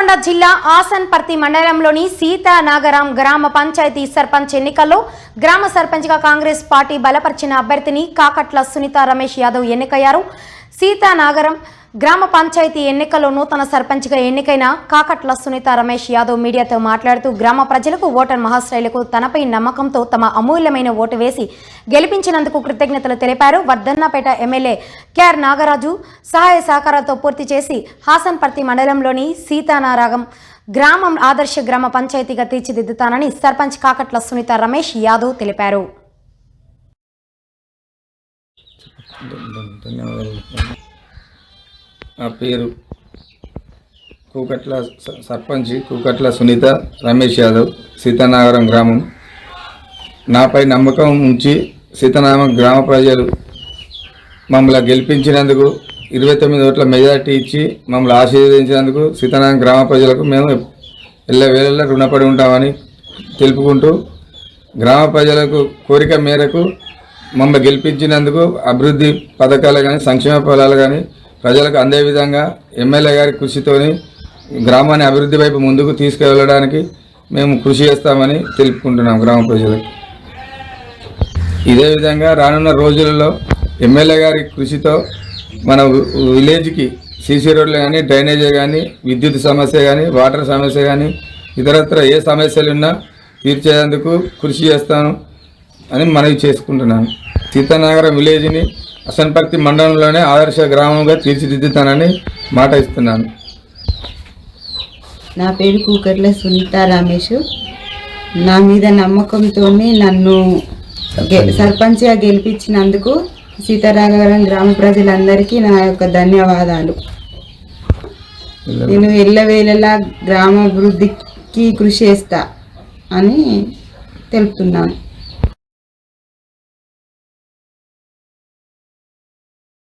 నల్గొండ జిల్లా ఆసన్పర్తి మండలంలోని సీతానాగరం గ్రామ పంచాయతీ సర్పంచ్ ఎన్నికల్లో గ్రామ సర్పంచ్గా కాంగ్రెస్ పార్టీ బలపరిచిన అభ్యర్థిని కాకట్ల సునీత రమేష్ యాదవ్ ఎన్నికయ్యారు. సీతానాగరం గ్రామ పంచాయతీ ఎన్నికల్లో నూతన సర్పంచ్గా ఎన్నికైన కాకట్ల సునీత రమేష్ యాదవ్ మీడియాతో మాట్లాడుతూ గ్రామ ప్రజలకు ఓటర్ మహాశ్రయులకు తనపై నమ్మకంతో తమ అమూల్యమైన ఓటు వేసి గెలిపించినందుకు కృతజ్ఞతలు తెలిపారు. వర్ధన్నపేట ఎమ్మెల్యే కెఆర్ నాగరాజు సహాయ సహకారాలతో పూర్తి చేసి హాసన్పర్తి మండలంలోని సీతానారాగం గ్రామం ఆదర్శ గ్రామ పంచాయతీగా తీర్చిదిద్దుతానని సర్పంచ్ కాకట్ల సునీత రమేష్ యాదవ్ తెలిపారు. ధన్యవాదాలు. నా పేరు కూకట్ల స- కూకట్ల సునీత రమేష్ యాదవ్ సీతానగరం గ్రామం. నాపై నమ్మకం ఉంచి సీతానగరం గ్రామ ప్రజలు మమ్మల్ని గెలిపించినందుకు ఇరవై తొమ్మిది ఓట్ల మెజార్టీ ఇచ్చి మమ్మల్ని ఆశీర్వదించినందుకు సీతానగరం గ్రామ ప్రజలకు మేము ఎల్లవేళలా రుణపడి ఉంటామని తెలుపుకుంటూ గ్రామ ప్రజలకు కోరిక మేరకు మమ్మల్ని గెలిపించినందుకు అభివృద్ధి పథకాలు కానీ సంక్షేమ ఫలాలు కానీ ప్రజలకు అందే విధంగా ఎమ్మెల్యే గారి కృషితోని గ్రామాన్ని అభివృద్ధి వైపు ముందుకు తీసుకెళ్ళడానికి మేము కృషి చేస్తామని తెలుపుకుంటున్నాం గ్రామ ప్రజలకు. ఇదే విధంగా రానున్న రోజులలో ఎమ్మెల్యే గారి కృషితో మన విలేజ్కి సీసీ రోడ్లు కానీ డ్రైనేజీ కానీ విద్యుత్ సమస్య కానీ వాటర్ సమస్య కానీ ఇతరత్ర ఏ సమస్యలు ఉన్నా తీర్చేందుకు కృషి చేస్తాను అని మనవి చేసుకుంటున్నాను. సీతానగరం విలేజ్ని అసన్పర్తి మండలంలోనే ఆదర్శ గ్రామంగా తీర్చిదిద్దుతానని మాట ఇస్తున్నాను. నా పేరు కూకట్ల సునీత రమేష్. నా మీద నమ్మకంతో నన్ను సర్పంచ్గా గెలిపించినందుకు సీతారామవరం గ్రామ ప్రజలందరికీ నా యొక్క ధన్యవాదాలు. నేను ఎల్లవేళలా గ్రామాభివృద్ధికి కృషి చేస్తా అని తెలుపుతున్నాను.